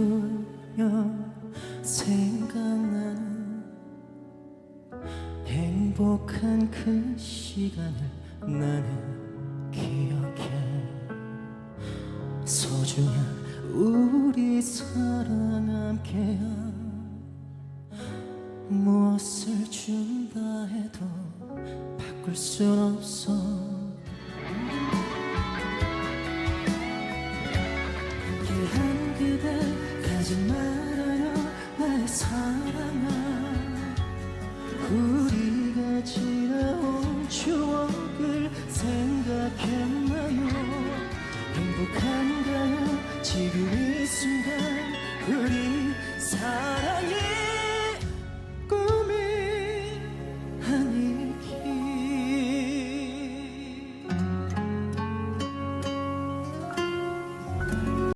부여 생각나는 행복한 그 시간을 나는 기억해. 소중한 우리 사랑 함께한 무엇을 준다 해도 바꿀 순 없어. 가지 말아요 나의 사랑아. 우리가 지나온 추억을 생각했나요? 행복한가요? 지금 이 순간 우리 사랑